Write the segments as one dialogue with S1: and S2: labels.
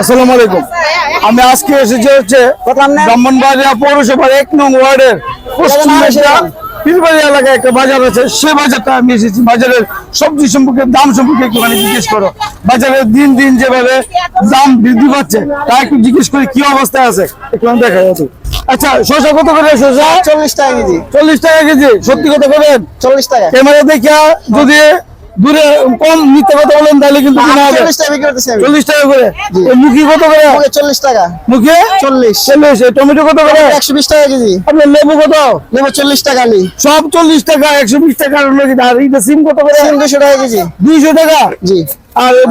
S1: আসসালামু আলাইকুম। আমি আজকে এসেছি হচ্ছে ব্রাহ্মণবাড়িয়া পৌরসভার এক নং ওয়ার্ডের পশ্চিম পীরবাড়ি এলাকায় একটা বাজার আছে। সে বাজারটা আমি এসেছি। বাজারের সবজি সম্পর্কে দাম সম্পর্কে একটুখানি জিজ্ঞেস করো। বাজারের দিন দিন যেভাবে দাম বৃদ্ধি পাচ্ছে তা একটু জিজ্ঞেস করে কি অবস্থায় আছে? একটু দেখা যাচ্ছে আচ্ছা শসা কত করে শসা?
S2: চল্লিশ টাকা কেজি।
S1: চল্লিশ টাকা কেজি সত্যি কথা বলেন?
S2: চল্লিশ টাকা।
S1: ক্যামেরা দেখিয়া যদি দূরে কম মিথ্যে কথা বলেন তাহলে কিন্তু
S2: চল্লিশ টাকা বিক্রি করতেছি
S1: চল্লিশ টাকা করে? মুখি কত করে?
S2: চল্লিশ টাকা।
S1: মুখে?
S2: চল্লিশ।
S1: চল্লিশ। টমেটো কত করে?
S2: একশো বিশ টাকা কেজি।
S1: আপনার লেবু কত?
S2: নেব চল্লিশ টাকা আলি
S1: সব চল্লিশ টাকা একশো বিশ টাকা আর এইটা সিম কত করে?
S2: সিম দুশো টাকা কেজি।
S1: দুইশো টাকা?
S2: জি।
S1: আর এই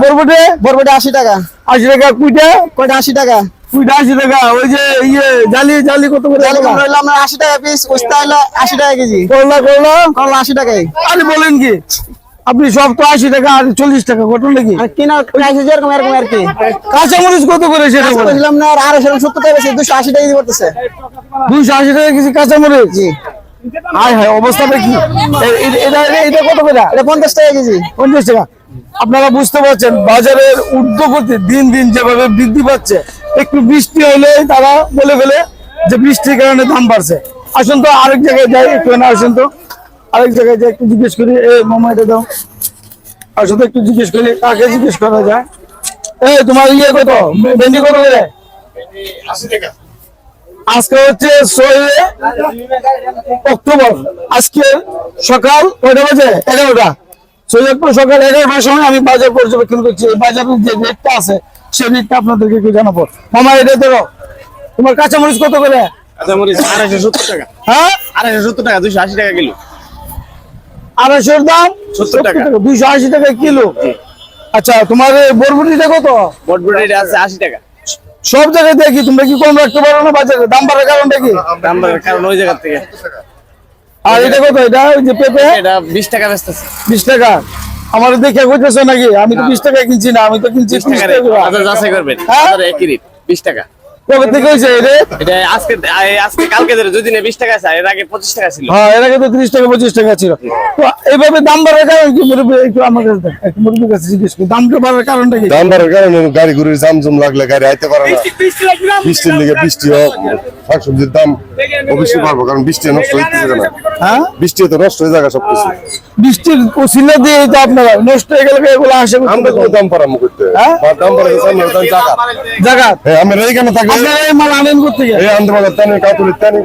S1: বরবটে?
S2: আশি টাকা।
S1: আশি টাকা কুইটা?
S2: কয়টা আশি টাকা।
S1: কুইটা আশি টাকা। ওই যে ইয়ে জালি জালি কত করে?
S2: জালি হইল আশি টাকা পিস উস্তা আশি টাকা কেজি।
S1: করলা করলা?
S2: করলা আশি টাকাই
S1: আরে বলেন কি? আপনি সব তো আশি টাকা আর চল্লিশ টাকা ঘটনা কি
S2: আর কিনা যেরকম এরকম আর কি।
S1: কাঁচামরিচ কত করে সেটা বলেন?
S2: না আর আড়াইশো সত্তর টাকা বেশি দুশো আশি টাকা কেজি পড়তেছে।
S1: দুইশো আশি টাকা কেজি কাঁচামরিচ
S2: জি।
S1: অবস্থাটা কি এ- এ- এটা এটা কত করে?
S2: এটা পঞ্চাশ টাকা কেজি।
S1: পঞ্চাশ টাকা। আপনারা বুঝতে পারছেন বাজারের ঊর্ধ্বগতি দিন দিন যেভাবে বৃদ্ধি পাচ্ছে একটু বৃষ্টি হলে তারা বলে ফেলে যে বৃষ্টির কারণে দাম বাড়ছে। আসুন তো আরেক জায়গায় যাই একটু আসুন তো। আরেক জায়গায় যাই একটু জিজ্ঞেস করি এ মামা এটা দাও। আর তো একটু জিজ্ঞেস করি কাকে জিজ্ঞেস করা যায়? এই তোমার ইয়ে কত? ভেন্ডি কত করে? আজকে হচ্ছে অক্টোবর। আজকে সকাল কয়টা বাজে? এগারোটা। সৈয়দপুর সকাল এগারোটার সময় আমি বাজার পর্যবেক্ষণ করছি। বাজারের যে রেটটা আছে সেই রেটটা আপনাদেরকে একটু জানাব। মামা এটা ধরো। তোমার কাঁচামরিচ কত করে?
S3: কাঁচামরিচ আড়াইশো সত্তর টাকা।
S1: হ্যাঁ?
S3: আড়াইশো সত্তর টাকা দুশো আশি টাকা কিলো।
S1: আড়াইশোর দাম?
S3: 70 টাকা।
S1: দুইশো আশি টাকা কিলো। আচ্ছা তোমার বরবটিটা কত?
S3: বটবটিটা আছে আশি টাকা।
S1: সব জায়গায় দেখি তোমরা কি কম রাখতে পারো না বাজারে? দাম বাড়ার কারণটা কি?
S3: দাম বাড়ার কারণ ওই জায়গা থেকে।
S1: আর এটা কত? এটা ওই যে পেঁপে?
S3: এটা বিশ টাকা বেচতেছে।
S1: বিশ টাকা। আমার দেখে কইতেছো নাকি? আমি তো বিশ টাকা কিনছি না আমি তো কিনছি
S3: বিশ টাকা। যাচাই করবেন।
S1: হ্যাঁ?
S3: একই রেট বিশ টাকা।
S1: কবে থেকে হয়েছে
S3: এটা? আজকে আজকে কালকে ধরে দুদিনে বিশ টাকা আছে এর আগে পঁচিশ টাকা ছিল।
S1: হ্যাঁ এর আগে তো ত্রিশ টাকা পঁচিশ টাকা ছিল। তো এইভাবে দাম বাড়ার কারণ কি মুরব্বী একটু আমার কাছে দেন, একটু মুরব্বীর কাছে জিজ্ঞেস করি দামটা বাড়ার কারণটা কি?
S4: দাম বাড়ার কারণে গাড়ি ঘুরে জাম জুম লাগলে গাড়ি আইতে পারে না? বৃষ্টির দিকে বৃষ্টি হোক। শাকসবজির দাম অবশ্যই পারব কারণ বৃষ্টি নষ্ট হইতেছে না
S1: হ্যাঁ?
S4: বৃষ্টি তো নষ্ট হয়ে যাবে সবকিছু।
S1: বৃষ্টির ওসিলা দিয়ে তো আপনারা নষ্ট হয়ে গেলে এগুলো আসে
S4: আমরা কোনো দাম পারাম করতে।
S1: হ্যাঁ?
S4: দাম পারাতে সামনে দাম টাকা
S1: জায়গা।
S4: হ্যাঁ আমরা এইখানে থাকি
S1: আপনারা এই মাল আনেন করতে গেলে
S4: এই আনতে বাজার টানে কাতুরির টানে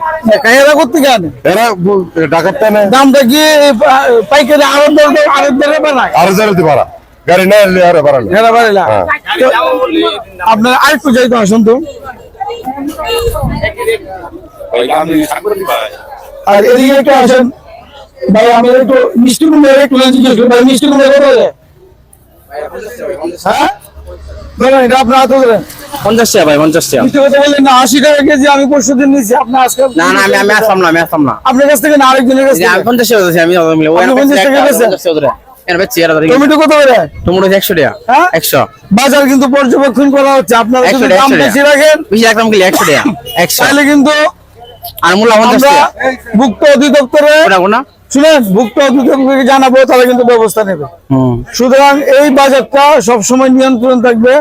S1: কাহেরা করতে গেলে
S4: এরা ঢাকার টানে
S1: দামটা কি পাইকারি আরব দর আরব দরে বানায়
S4: আর জানাতে পারা গাড়ি না এলে আরে পারা না
S1: হেরা বাড়িলা
S4: হ্যাঁ।
S1: আপনার আরেকটু যাইতো আসুন তো। আর এদিকে একটু আসেন ভাই আমরা একটু মিষ্টি কুমড়া একটু জিজ্ঞেস করি ভাই মিষ্টি কুমড়া কত করে হ্যাঁ এটা আপনার হাতে ধরেন
S3: পঞ্চাশ টাকা ভাই পঞ্চাশ টাকা
S1: বললেন না আশি টাকা কেজি আমি পরশু দিন নিয়েছি আপনার আজকে
S3: না না আমি আমি আসলাম না আমি আসলাম না
S1: আপনার কাছ থেকে না আরেকজনের কাছ
S3: আমি পঞ্চাশ টাকা আমি ওই
S1: আপনি 50 টমেটো কত করে?
S3: টমেটো একশো টাকা।
S1: হ্যাঁ?
S3: একশো।
S1: বাজার কিন্তু পর্যবেক্ষণ করা হচ্ছে। আপনারা যদি দাম বেশি রাখেন
S3: বেশি একদম কিলো একশো টাকা একশো।
S1: তাহলে কিন্তু
S3: আর মূল্য পঞ্চাশ
S1: আমরা
S3: টাকা।
S1: ভুক্ত অধিদপ্তরে
S3: ওটা
S1: শুনেন ভুক্ত অধিদপ্তরকে জানাব তারা কিন্তু ব্যবস্থা নেবে। সুতরাং এই বাজারটা সবসময় নিয়ন্ত্রণ থাকবে।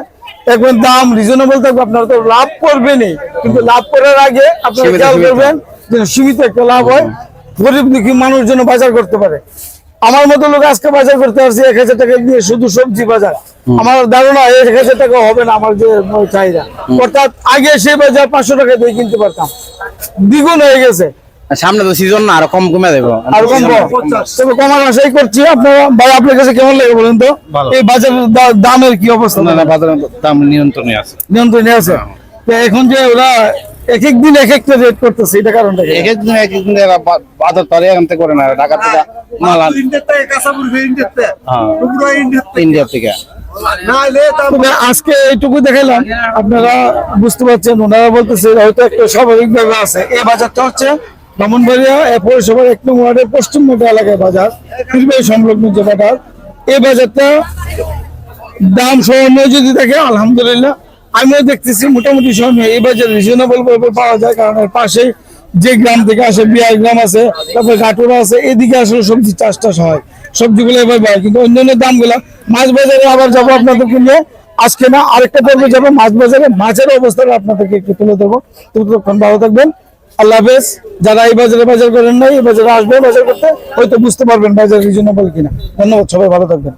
S1: দেখবেন দাম রিজনেবল থাকবে আপনারা তো লাভ করবেনই। কিন্তু লাভ করার আগে আপনারা খেয়াল করবেন যেন সীমিত একটা লাভ হয়। গরিব দুঃখী মানুষ যেন বাজার করতে পারে। আমার মতো লোক আজকে বাজার করতে পারছে এক হাজার টাকা দিয়ে শুধু সবজি বাজার। আমার ধারণা এক হাজার টাকা হবে না আমার যে চাহিদা। অর্থাৎ আগে সেই বাজার পাঁচশো টাকা দিয়ে কিনতে পারতাম। দ্বিগুণ হয়ে গেছে।
S3: সামনে তো সিজন না আরও কম কমে দেবো
S1: আর কমবো তবে কমার আশাই করছি আপনারা। ভাই আপনার কাছে কেমন লাগে বলেন তো? এই বাজারের দা- দামের কি অবস্থা?
S3: না না বাজারের দাম নিয়ন্ত্রণে আছে।
S1: নিয়ন্ত্রণে আছে? তো এখন যে ওরা এক এক দিন এক একটা রেট করতেছে এটা কারণটা
S3: এক এক দিন এক এক দিন বাজার তারে এখান থেকে করে না ঢাকা থেকে মাল আন হ্যাঁ ইন্ডিয়া থেকে।
S1: আজকে এইটুকু দেখাইলাম আপনারা বুঝতে পারছেন ওনারা বলতেছে হয়তো একটা স্বাভাবিক ভাবে আছে। এই বাজারটা হচ্ছে ব্রাহ্মণবাড়িয়া এ পৌরসভার এক নম্বর ওয়ার্ডের পশ্চিম মধ্যে এলাকায় বাজার পূর্বেই সংলগ্ন যে বাজার। এই বাজারটা দাম সহনীয় যদি থাকে আলহামদুলিল্লাহ আমিও দেখতেছি, মোটামুটি সময় এই বাজার রিজনেবল পাওয়া যায়, কারণ পাশে যে গ্রাম থেকে আসে বিআই গ্রাম আছে, তারপরে ঘাটুরা আছে, এদিকে আসলে সবজি চাষ টাস হয়। সবজিগুলো এভাবে হয়, কিন্তু অন্যান্য দামগুলা, মাছ বাজারে আবার যাব আপনাদেরকে নিয়ে। আজকে না, আরেকটা পর্বে যাব, মাছ বাজারে। মাছের অবস্থাটা আপনাদেরকে একটু তুলে দেবো ততক্ষণ ভালো থাকবেন। আল্লাহ হাফেজ। যারা এই বাজারে বাজার করেন নাই, এই বাজারে আসবে বাজার করতে, হয়তো বুঝতে পারবেন বাজার রিজনেবল কিনা। ধন্যবাদ, সবাই ভালো থাকবেন।